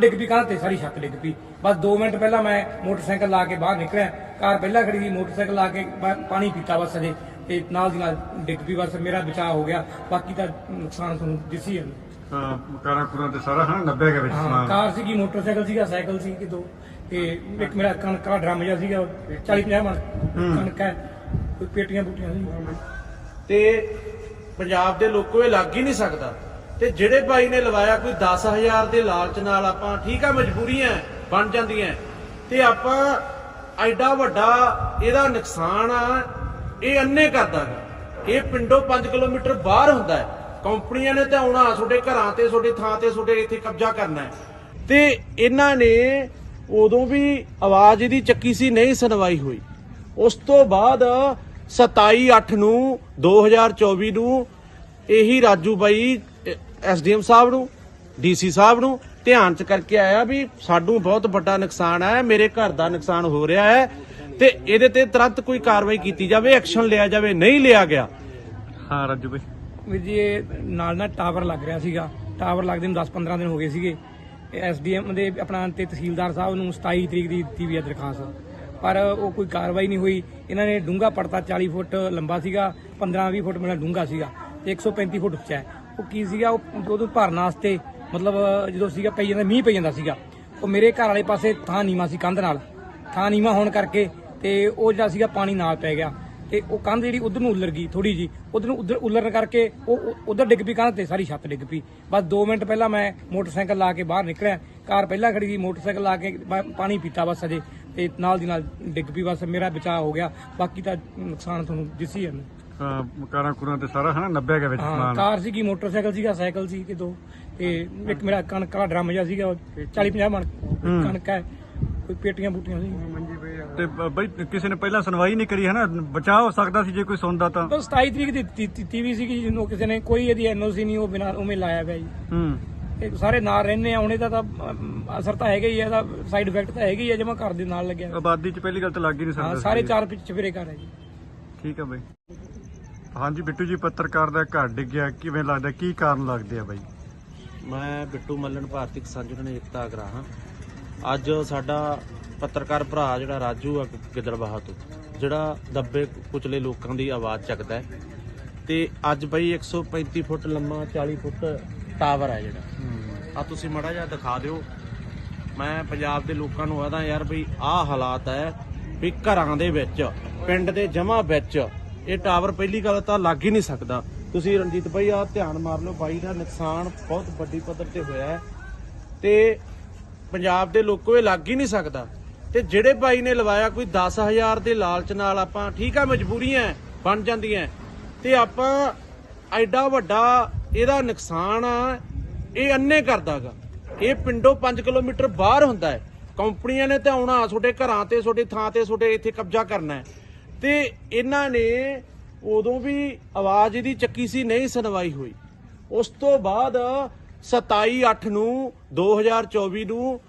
ਡਿੱਗ ਪਈ ਕੰਧ ਤੇ ਸਾਰੀ ਛੱਤ ਡਿੱਗ ਪਈ। ਬਸ 2 ਮਿੰਟ ਪਹਿਲਾਂ ਮੈਂ ਮੋਟਰਸਾਈਕਲ ਲਾ ਕੇ ਬਾਹਰ ਨਿਕਲਿਆ। ਕਾਰ ਪਹਿਲਾਂ ਖੜੀ ਸੀ ਮੋਟਰਸਾਈਕਲ ਲਾ ਕੇ ਪਾਣੀ ਪੀਤਾ ਬਸ ਅਜੇ ਤੇ ਨਾਲ ਦੀ ਨਾਲ ਡਿੱਗ ਪਈ ਬਸ ਮੇਰਾ ਬਚਾਅ ਹੋ ਗਿਆ। ਬਾਕੀ ਤਾਂ ਨੁਕਸਾਨ ਤੁਹਾਨੂੰ ਦਿਸੀ ਹੈ ਹਾਂ ਕਾਰਾਂ ਕੁਰਾਂ ਤੇ ਸਾਰਾ ਹਾਂ 90 ਕੇ ਵਿੱਚ ਹਾਂ ਸਮਾਨ। ਕਾਰ ਸੀਗੀ ਮੋਟਰਸਾਈਕਲ ਸੀਗਾ ਸਾਈਕਲ ਸੀ ਕਿ ਦੋ। ਤੇ ਇੱਕ ਮੇਰਾ ਕਣਕ ਦਾ ਡਰਮ ਜਿਹਾ ਸੀਗਾ 40 50 ਮਣ ਕਣਕ ਹੈ। ਕੋਈ ਪੇਟੀਆਂ ਬੂਟੀਆਂ ਸੀ। ਤੇ ਪੰਜਾਬ ਦੇ ਲੋਕੋ ਇਹ ਲੱਗ ਹੀ ਨਹੀਂ ਸਕਦਾ। ਤੇ ਜਿਹੜੇ ਭਾਈ ਨੇ ਲਵਾਇਆ ਕੋਈ 10000 ਦੇ ਲਾਲਚ ਨਾਲ ਆਪਾਂ ਠੀਕ ਆ, ਮਜਬੂਰੀਆਂ ਬਣ ਜਾਂਦੀਆਂ। ਤੇ ਆਪਾਂ ਐਡਾ ਵੱਡਾ ਇਹਦਾ ਨੁਕਸਾਨ ਆ, ਇਹ ਅੰਨੇ ਕਰਦਾ ਇਹ ਪਿੰਡੋਂ 5 ਕਿਲੋਮੀਟਰ ਬਾਹਰ ਹੁੰਦਾ ਹੈ। ਕੰਪਨੀਆਂ ਨੇ ਤਾਂ ਆਉਣਾ, ਤੁਹਾਡੇ ਘਰਾਂ ਤੇ, ਤੁਹਾਡੇ ਥਾਂ ਤੇ, ਤੁਹਾਡੇ ਇੱਥੇ ਕਬਜ਼ਾ ਕਰਨਾ ਹੈ। ਤੇ ਇਹਨਾਂ ਨੇ ਉਦੋਂ ਵੀ ਆਵਾਜ਼ ਇਹਦੀ ਚੱਕੀ ਸੀ, ਨਹੀਂ ਸੁਣਵਾਈ ਹੋਈ। ਉਸ ਤੋਂ ਬਾਅਦ 27 8 ਨੂੰ 2024 ਨੂੰ ਇਹੀ ਰਾਜੂ ਬਾਈ ਐਸਡੀਐਮ ਸਾਹਿਬ ਨੂੰ ਡੀਸੀ ਸਾਹਿਬ ਨੂੰ ਧਿਆਨ ਚ ਕਰਕੇ ਆਇਆ ਵੀ ਸਾਨੂੰ ਬਹੁਤ ਵੱਡਾ ਨੁਕਸਾਨ ਹੈ ਮੇਰੇ ਘਰ ਦਾ ਨੁਕਸਾਨ ਹੋ ਰਿਹਾ ਹੈ ਤੇ ਇਹਦੇ ਤੇ ਤੁਰੰਤ ਕੋਈ ਕਾਰਵਾਈ ਕੀਤੀ ਜਾਵੇ ਐਕਸ਼ਨ ਲਿਆ ਜਾਵੇ ਨਹੀਂ ਲਿਆ ਗਿਆ। ਹਾਂ ਰਾਜੂ ਬਈ। ਵੀਰ ਜੀ ਇਹ ਨਾਲ ਨਾਲ ਟਾਵਰ ਲੱਗ ਰਿਹਾ ਸੀਗਾ। ਟਾਵਰ ਲੱਗਦੇ ਨੂੰ 10-15 ਦਿਨ ਹੋ ਗਏ ਸੀਗੇ। ਐਸਡੀਐਮ ਦੇ ਆਪਣਾ ਤੇ ਤਹਿਸੀਲਦਾਰ ਸਾਹਿਬ ਨੂੰ 27 ਤਰੀਕ ਦੀ ਦਿੱਤੀ ਵੀ ਹੈ ਦਰਖਾਸਤ। ਪਰ ਉਹ ਕੋਈ ਕਾਰਵਾਈ ਨਹੀਂ ਹੋਈ। ਇਹਨਾਂ ਨੇ ਡੂੰਘਾ ਪੜਤਾ 40 ਫੁੱਟ ਲੰਬਾ ਸੀਗਾ 15-20 ਫੁੱਟ ਮੇਰਾ ਡੂੰਘਾ ਸੀਗਾ। ਤੇ 135 ਫੁੱਟ ਉੱਚਾ ਹੈ। ਉਹ ਕੀ ਸੀਗਾ, ਉਹ ਉਹਨੂੰ ਭਰਨ ਵਾਸਤੇ, ਮਤਲਬ, ਜਦੋਂ ਸੀਗਾ ਪਈ ਜਾਂਦਾ ਮੀਂਹ ਪਈ ਜਾਂਦਾ ਸੀਗਾ, ਉਹ ਮੇਰੇ ਘਰ ਵਾਲੇ ਪਾਸੇ ਥਾਂ ਨੀਵਾ ਸੀ ਕੰਧ ਨਾਲ। ਥਾਂ ਨੀਵਾ ਹੋਣ ਕਰਕੇ ਤੇ ਉਹ ਜਿਹੜਾ ਸੀਗਾ ਪਾਣੀ ਨਾਲ ਪੈ ਗਿਆ। ਤੇ ਉਹ ਕੰਧ ਜਿਹੜੀ ਉਧਰ ਨੂੰ ਉੱਲਰ ਗਈ ਥੋੜੀ ਜੀ ਉਧਰ ਨੂੰ ਉਧਰ ਉੱਲਰਨ ਕਰਕੇ ਉਹ ਉਧਰ ਡਿੱਗ ਪਈ ਕੰਧ ਤੇ, ਸਾਰੀ ਛੱਤ ਡਿੱਗ ਪਈ। ਬਸ 2 ਮਿੰਟ ਪਹਿਲਾਂ ਮੈਂ ਮੋਟਰਸਾਈਕਲ ਲਾ ਕੇ ਬਾਹਰ ਨਿਕਲਿਆ, ਕਾਰ ਪਹਿਲਾਂ ਖੜੀ ਸੀ, ਮੋਟਰਸਾਈਕਲ ਲਾ ਕੇ ਪਾਣੀ ਪੀਤਾ ਬਸ ਅਜੇ, ਤੇ ਨਾਲ ਦੀ ਨਾਲ ਡਿੱਗ ਪਈ, ਬਸ ਮੇਰਾ ਬਚਾਅ ਹੋ ਗਿਆ, ਬਾਕੀ ਤਾਂ ਨੁਕਸਾਨ ਤੁਹਾਨੂੰ ਦਿਸੀ ਹੈ ਕਾਰਾਂ ਕੁਰਾਂ ਤੇ ਸਾਰਾ ਹਾਂ 90 ਕੇ ਵਿੱਚ ਹਾਂ ਸਮਾਨ। ਕਾਰ ਸੀਗੀ ਮੋਟਰਸਾਈਕਲ ਸੀਗਾ ਸਾਈਕਲ ਸੀ ਕਿ ਦੋ ਤੇ ਇੱਕ ਮੇਰਾ ਕਣਕ ਦਾ ਡਰਮ ਜਿਹਾ ਸੀਗਾ 40 50 ਮਣ ਕਣਕ ਹੈ ਕੋਈ ਪੇਟੀਆਂ ਬੂਟੀਆਂ ਸੀ। ਤੇ ਬ- ਬਈ ਕਿਸੇ ਨੇ ਪਹਿਲਾਂ ਸੁਣਵਾਈ ਨਹੀਂ ਕਰੀ ਹੈ ਨਾ ਬਚਾਅ ਹੋ ਸਕਦਾ ਸੀ ਜੇ ਕੋਈ ਸੁਣਦਾ ਤਾਂ। ਬਸ 27 ਤਰੀਕ ਦੀ ਦਿੱਤੀ- ਦਿੱਤੀ ਵੀ ਸੀਗੀ ਜਿਹਨੂੰ ਕਿਸੇ ਨੇ ਕੋਈ ਇਹਦੀ ਐਨਓਸੀ ਨਹੀਂ ਉਹ ਬਿਨਾਂ ਉਵੇਂ ਲਾਇਆ ਪਿਆ ਜੀ। ਹੂੰ। ਇਹ ਸਾਰੇ ਨਾਲ ਰਹਿੰਦੇ ਆ ਹੁਣ ਇਹਦਾ ਤਾਂ ਅਮ, ਅਸਰ ਤਾਂ ਹੈਗਾ ਹੀ ਹੈ ਇਹਦਾ ਸਾਈਡ ਇਫੈਕਟ ਤਾਂ ਹੈਗਾ ਹੀ ਹੈ ਜਿਵੇਂ ਘਰ ਦੇ ਨਾਲ ਲੱਗਿਆ। ਆਬਾਦੀ 'ਚ ਪਹਿਲੀ ਗੱਲ ਤਾਂ ਲੱਗ ਹੀ ਨਹੀਂ ਹਾਂ ਸਕਦਾ ਸਾਰੇ ਸੀ। ਚਾਰ ਪਿੱਛੇ ਚਫੇਰੇ ਘਰ ਹੈ ਜੀ। ਠੀਕ ਆ ਬਈ। ਹਾਂਜੀ ਬਿੱਟੂ ਜੀ ਪੱਤਰਕਾਰ ਦਾ ਘਰ ਡਿੱਗਿਆ ਕਿਵੇਂ ਲੱਗਦਾ ਕੀ ਕਾਰਨ ਲੱਗਦੇ ਆ ਬਈ? ਮੈਂ ਬਿੱਟੂ ਮੱਲਣ ਭਾਰਤੀ ਕਿਸਾਨ ਯੂਨੀਅਨ ਏਕਤਾ ਅਗਰਾ ਹਾਂ। ਅੱਜ ਸਾਡਾ ਪੱਤਰਕਾਰ ਭਰਾ ਜਿਹੜਾ ਰਾਜੂ ਆ ਗਿੱਦੜਬਾਹਾ ਤੋਂ ਜਿਹੜਾ ਦੱਬੇ ਕੁਚਲੇ ਲੋਕਾਂ ਦੀ ਆਵਾਜ਼ ਚੱਕਦਾ ਹੈ। ਤੇ ਅੱਜ ਬਈ 135 ਫੁੱਟ ਲੰਮਾ 40 ਫੁੱਟ ਟਾਵਰ ਹੈ ਜਿਹੜਾ। ਆ ਤੁਸੀਂ ਮੜਾ ਜਿਹਾ ਦਿਖਾ ਦਿਓ। ਮੈਂ ਪੰਜਾਬ ਦੇ ਲੋਕਾਂ ਨੂੰ ਆਦਾ ਯਾਰ ਬਈ ਆਹ ਹਾਲਾਤ ਹੈ ਵੀ ਘਰਾਂ ਦੇ ਵਿੱਚ ਪਿੰਡ ਦੇ ਜਮਾ ਵਿੱਚ ਇਹ ਟਾਵਰ ਪਹਿਲੀ ਗੱਲ ਤਾਂ ਲੱਗ ਹੀ ਨਹੀਂ ਸਕਦਾ। ਤੁਸੀਂ ਰਣਜੀਤ ਭਾਈ ਆ ਧਿਆਨ ਮਾਰ ਲਓ, ਬਾਈ ਦਾ ਨੁਕਸਾਨ ਬਹੁਤ ਵੱਡੀ ਪੱਧਰ ਤੇ ਹੋਇਆ ਹੈ। ਤੇ ਪੰਜਾਬ ਦੇ ਲੋਕੋ ਇਹ ਲੱਗ ਹੀ ਨਹੀਂ ਸਕਦਾ। ਤੇ ਜਿਹੜੇ ਭਾਈ ਨੇ ਲਵਾਇਆ, ਕੋਈ 10000 ਦੇ ਲਾਲਚ ਨਾਲ ਆਪਾਂ ਠੀਕ ਆ, ਮਜਬੂਰੀਆਂ ਬਣ ਜਾਂਦੀਆਂ ਤੇ ਆਪਾਂ ਐਡਾ ਵੱਡਾ ਇਹਦਾ ਨੁਕਸਾਨ ਆ, ਇਹ ਅੰਨੇ ਕਰਦਾਗਾ। ਇਹ ਪਿੰਡੋਂ 5 ਕਿਲੋਮੀਟਰ ਬਾਹਰ ਹੁੰਦਾ ਹੈ। ਕੰਪਨੀਆਂ ਨੇ ਤਾਂ ਆਉਣਾ, ਤੁਹਾਡੇ ਘਰਾਂ ਤੇ, ਤੁਹਾਡੇ ਥਾਂ ਤੇ, ਤੁਹਾਡੇ ਇੱਥੇ ਕਬਜ਼ਾ ਕਰਨਾ ਹੈ। ਤੇ ਇਹਨਾਂ ਨੇ ਉਦੋਂ ਵੀ ਆਵਾਜ਼ ਇਹਦੀ ਚੱਕੀ ਸੀ, ਨਹੀਂ ਸੁਣਵਾਈ ਹੋਈ। ਉਸ ਤੋਂ ਬਾਅਦ 27 8 ਨੂੰ 2024 ਨੂੰ,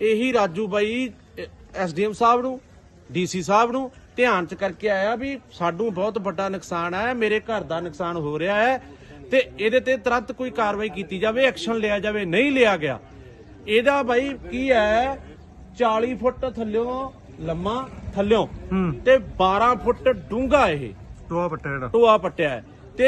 ਇਹੀ ਰਾਜੂ ਬਾਈ ਐਸਡੀਐਮ ਸਾਹਿਬ ਨੂੰ ਡੀਸੀ ਸਾਹਿਬ ਨੂੰ ਧਿਆਨ ਚ ਕਰਕੇ ਆਇਆ ਵੀ ਸਾਨੂੰ ਬਹੁਤ ਵੱਡਾ ਨੁਕਸਾਨ ਹੈ, ਮੇਰੇ ਘਰ ਦਾ ਨੁਕਸਾਨ ਹੋ ਰਿਹਾ ਹੈ ਤੇ ਇਹਦੇ ਤੇ ਤੁਰੰਤ ਕੋਈ ਕਾਰਵਾਈ ਕੀਤੀ ਜਾਵੇ, ਐਕਸ਼ਨ ਲਿਆ ਜਾਵੇ, ਨਹੀਂ ਲਿਆ ਗਿਆ। ਇਹਦਾ ਬਾਈ ਕੀ ਹੈ 40 ਫੁੱਟ ਥੱਲਿਓਂ ਲੰਮਾ ਥੱਲਿਓਂ। ਹੂੰ। ਤੇ 12 ਫੁੱਟ ਡੂੰਘਾ ਇਹ। ਟੋਆ ਪੱਟਾ ਜਿਹੜਾ। ਟੋਆ ਪੱਟਿਆ ਹੈ। ਤੇ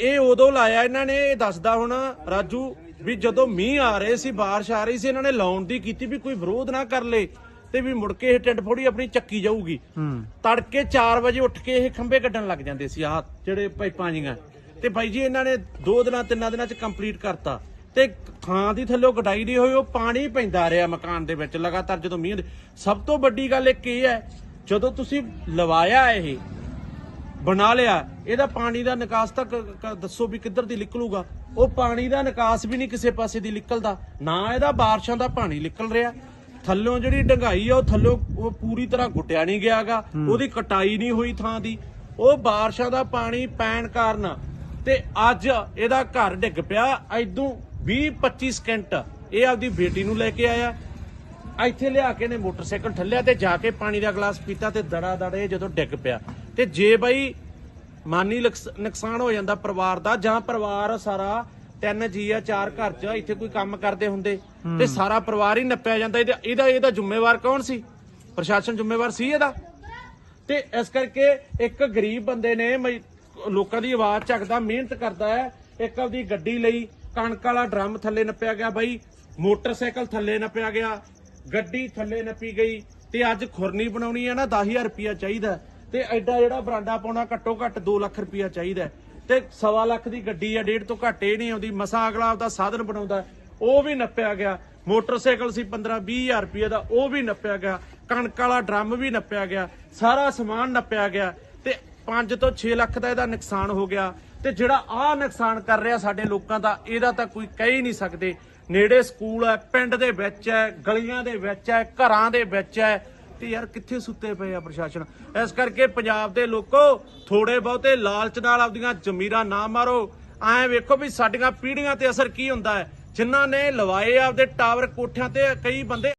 ਇਹ ਉਦੋਂ ਲਾਇਆ ਇਹਨਾਂ ਨੇ ਇਹ ਦੱਸਦਾ ਹੁਣ ਰਾਜੂ ਵੀ ਜਦੋਂ ਮੀਂਹ ਆ ਰਹੇ ਸੀ ਬਾਰਿਸ਼ ਆ ਰਹੀ ਸੀ ਇਹਨਾਂ ਨੇ ਲਾਉਣ ਦੀ ਕੀਤੀ ਵੀ ਕੋਈ ਵਿਰੋਧ ਨਾ ਕਰ ਲੇ ਤੇ ਵੀ ਮੁੜ ਕੇ ਇਹ ਟਿੰਡ ਫੋੜੀ ਆਪਣੀ ਚੱਕੀ ਜਾਊਗੀ। ਹੂੰ। ਤੜਕੇ 4 ਵਜੇ ਉੱਠ ਕੇ ਇਹ ਖੰਭੇ ਕੱਢਣ ਲੱਗ ਜਾਂਦੇ ਸੀ ਆਹ ਜਿਹੜੇ ਪਾਈਪਾਂ ਜੀਆਂ। ਤੇ ਬਾਈ ਜੀ ਇਹਨਾਂ ਨੇ ਦੋ ਦਿਨਾਂ ਤਿੰਨਾਂ ਦਿਨਾਂ ਚ ਕੰਪਲੀਟ ਕਰਤਾ। ਤੇ ਥਾਂ ਦੀ ਥੱਲੇ ਗਡਾਈ ਨਹੀਂ ਹੋਈ ਉਹ ਪਾਣੀ ਪੈਂਦਾ ਰਿਹਾ ਮਕਾਨ ਦੇ ਵਿੱਚ ਲਗਾਤਾਰ ਜਦੋਂ ਮੀਂਹ ਦੇ- ਸਭ ਤੋਂ ਵੱਡੀ ਗੱਲ ਇੱਕ ਇਹ ਹੈ ਜਦੋਂ ਤੁਸੀਂ ਲਵਾਇਆ ਇਹ ਬਣਾ ਲਿਆ ਇਹਦਾ ਪਾਣੀ ਦਾ ਨਿਕਾਸ ਤਾਂ ਦੱਸੋ ਵੀ ਕਿੱਧਰ ਦੀ ਨਿਕਲੂਗਾ। ਉਹ ਪਾਣੀ ਦਾ ਨਿਕਾਸ ਵੀ ਨਹੀਂ ਕਿਸੇ ਪਾਸੇ ਦੀ ਨਿਕਲਦਾ। ਨਾ ਇਹਦਾ ਬਾਰਿਸ਼ਾਂ ਦਾ ਪਾਣੀ ਨਿਕਲ ਰਿਹਾ। ਥੱਲੋਂ ਜਿਹੜੀ ਡੰਗਾਈ ਆ ਉਹ ਥੱਲੋਂ ਉਹ ਪੂਰੀ ਤਰ੍ਹਾਂ ਗੁੱਟਿਆ ਨਹੀਂ ਗਿਆਗਾ। ਉਹਦੀ ਕਟਾਈ ਨਹੀਂ ਹੋਈ ਥਾਂ ਦੀ। ਉਹ ਬਾਰਿਸ਼ਾਂ ਦਾ ਪਾਣੀ ਪੈਣ ਕਾਰਨ ਤੇ ਅੱਜ ਇਹਦਾ ਘਰ ਡਿੱਗ ਪਿਆ। ਐਦੋਂ 20 25 ਸਕਿੰਟ ਇਹ ਆਪਦੀ ਬੇਟੀ ਨੂੰ ਲੈ ਕੇ ਆਇਆ। ਇੱਥੇ ਲਿਆ ਕੇ ਨੇ ਮੋਟਰਸਾਈਕਲ ਠੱਲਿਆ ਤੇ ਜਾ ਕੇ ਪਾਣੀ ਦਾ ਗਲਾਸ ਪੀਤਾ ਤੇ ਦੜਾ ਦੜੇ ਜਦੋਂ ਡਿੱਗ ਪਿਆ। ਤੇ ਜੇ ਬਾਈ ਮਾਨੀ ਨੁਕਸਾਨ ਹੋ ਜਾਂਦਾ ਪਰਿਵਾਰ ਦਾ ਜਾਂ ਪਰਿਵਾਰ ਸਾਰਾ ਤਿੰਨ ਜੀ ਆ ਚਾਰ ਘਰ 'ਚ ਇੱਥੇ ਕੋਈ ਕੰਮ ਕਰਦੇ ਹੁੰਦੇ ਤੇ ਸਾਰਾ ਪਰਿਵਾਰ ਹੀ ਨੱਪਿਆ ਜਾਂਦਾ। ਇਹਦਾ ਇਹਦਾ ਜ਼ਿੰਮੇਵਾਰ ਕੌਣ ਸੀ? ਪ੍ਰਸ਼ਾਸਨ ਜ਼ਿੰਮੇਵਾਰ ਸੀ ਇਹਦਾ? ਤੇ ਇਸ ਕਰਕੇ ਇੱਕ ਗਰੀਬ ਬੰਦੇ ਨੇ ਲੋਕਾਂ ਦੀ ਆਵਾਜ਼ ਚੱਕਦਾ ਮਿਹਨਤ ਕਰਦਾ ਹੈ ਇੱਕ ਆਪਦੀ ਗੱਡੀ ਲਈ ਕਣਕ ਵਾਲਾ ਡਰਮ ਥੱਲੇ ਨੱਪਿਆ ਗਿਆ ਬਾਈ ਮੋਟਰਸਾਈਕਲ ਥੱਲੇ ਨੱਪਿਆ ਗਿਆ ਗੱਡੀ ਥੱਲੇ ਨੱਪੀ ਗਈ ਤੇ ਅੱਜ ਖੁਰਨੀ ਬਣਾਉਣੀ ਹੈ ਨਾ 10000 ਰੁਪਿਆ ਚਾਹੀਦਾ ਹੈ। ਤੇ ਐਡਾ ਜਿਹੜਾ ਬਰਾਂਡਾ ਪਾਉਣਾ ਘੱਟੋ ਘੱਟ 2 ਲੱਖ ਰੁਪਿਆ ਚਾਹੀਦਾ ਹੈ। ਤੇ ਸਵਾ ਲੱਖ ਦੀ ਗੱਡੀ ਆ ਡੇਢ ਤੋਂ ਘੱਟ ਇਹ ਨਹੀਂ ਆਉਂਦੀ, ਮਸਾ ਅਗਲਾ ਆਪਦਾ ਸਾਧਨ ਬਣਾਉਂਦਾ ਉਹ ਵੀ ਨੱਪਿਆ ਗਿਆ। ਮੋਟਰਸਾਈਕਲ ਸੀ 15 20000 ਰੁਪਏ ਦਾ, ਉਹ ਵੀ ਨੱਪਿਆ ਗਿਆ। ਕਣਕ ਵਾਲਾ ਡਰਮ ਵੀ ਨੱਪਿਆ ਗਿਆ। ਸਾਰਾ ਸਮਾਨ ਨੱਪਿਆ ਗਿਆ। ਤੇ 5 ਤੋਂ 6 ਲੱਖ ਦਾ ਇਹਦਾ ਨੁਕਸਾਨ ਹੋ ਗਿਆ। ਤੇ ਜਿਹੜਾ ਆਹ ਨੁਕਸਾਨ ਕਰ ਰਿਹਾ ਸਾਡੇ ਲੋਕਾਂ ਦਾ, ਇਹਦਾ ਤਾਂ ਕੋਈ ਕਹਿ ਹੀ ਨਹੀਂ ਸਕਦੇ। ਨੇੜੇ ਸਕੂਲ ਹੈ, ਪਿੰਡ ਦੇ ਵਿੱਚ ਹੈ, ਗਲੀਆਂ ਦੇ ਵਿੱਚ ਹੈ, ਘਰਾਂ ਦੇ ਵਿੱਚ ਹੈ। ਤੇ ਯਾਰ ਕਿੱਥੇ ਸੁੱਤੇ ਪਏ ਆ ਪ੍ਰਸ਼ਾਸਨ? ਇਸ ਕਰਕੇ ਪੰਜਾਬ ਦੇ ਲੋਕੋ ਥੋੜੇ ਬਹੁਤੇ ਲਾਲਚ ਨਾਲ ਆਪਦੀਆਂ ਜ਼ਮੀਰਾਂ ਨਾ ਮਾਰੋ। ਐਂ ਵੇਖੋ ਵੀ ਸਾਡੀਆਂ ਪੀੜ੍ਹੀਆਂ ਤੇ ਅਸਰ ਕੀ ਹੁੰਦਾ ਹੈ? ਜਿਨ੍ਹਾਂ ਨੇ ਲਵਾਏ ਆਪਦੇ ਟਾਵਰ ਕੋਠਿਆਂ ਤੇ ਕਈ ਬੰਦੇ